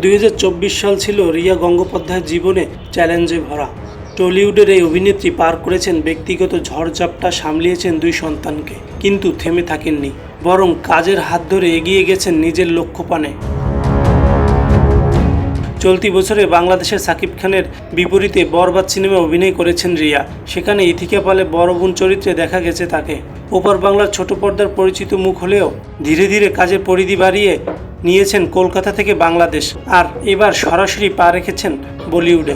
দুই হাজার চব্বিশ সাল ছিল রিয়া গঙ্গোপাধ্যায়ের জীবনে চ্যালেঞ্জে ভরা। টলিউডের এই অভিনেত্রী পার করেছেন ব্যক্তিগত ঝড়ঝাপটা সামলিয়েছেন দুই সন্তানকে, কিন্তু থেমে থাকেননি, বরং কাজের হাত ধরে এগিয়ে গেছেন নিজের লক্ষ্যপানে। চলতি বছরে বাংলাদেশের সাকিব খানের বিপরীতে বরবাদ সিনেমায় অভিনয় করেছেন রিয়া। সেখানে ইথিকা পালে বড় বোন চরিত্রে দেখা গেছে তাকে। ওপার বাংলার ছোট পর্দার পরিচিত মুখ হলেও ধীরে ধীরে কাজের পরিধি বাড়িয়ে নিয়েছেন কলকাতা থেকে বাংলাদেশ আর এবার সরাসরি পা রেখেছেন বলিউডে।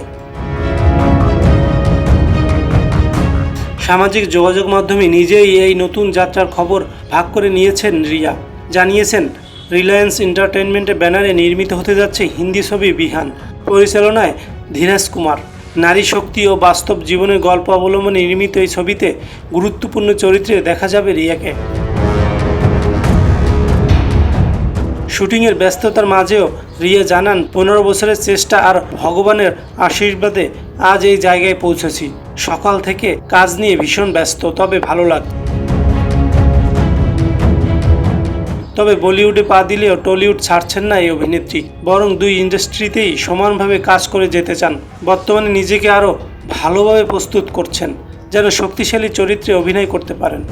সামাজিক যোগাযোগ মাধ্যমে নিজেই এই নতুন যাত্রার খবর ভাগ করে নিয়েছেন রিয়া। জানিয়েছেন, রিলায়েন্স এন্টারটেনমেন্টের ব্যানারে নির্মিত হতে যাচ্ছে হিন্দি ছবি বিহান। পরিচালনায় ধীরাজ কুমার। নারী শক্তি ও বাস্তব জীবনের গল্প অবলম্বনে নির্মিত এই ছবিতে গুরুত্বপূর্ণ চরিত্রে দেখা যাবে রিয়াকে। শুটিংয়ের ব্যস্ততার মাঝেও রিয়া জানান, পনেরো বছরের চেষ্টা আর ভগবানের আশীর্বাদে আজ এই জায়গায় পৌঁছেছি। সকাল থেকে কাজ নিয়ে ভীষণ ব্যস্ত, তবে ভালো লাগে তবে বলিউডে পা দিলেও টলিউড ছাড়ছেন না এই অভিনেত্রী, বরং দুই ইন্ডাস্ট্রিতেই সমানভাবে কাজ করে যেতে চান। বর্তমানে নিজেকে আরও ভালোভাবে প্রস্তুত করছেন, যেন শক্তিশালী চরিত্রে অভিনয় করতে পারেন।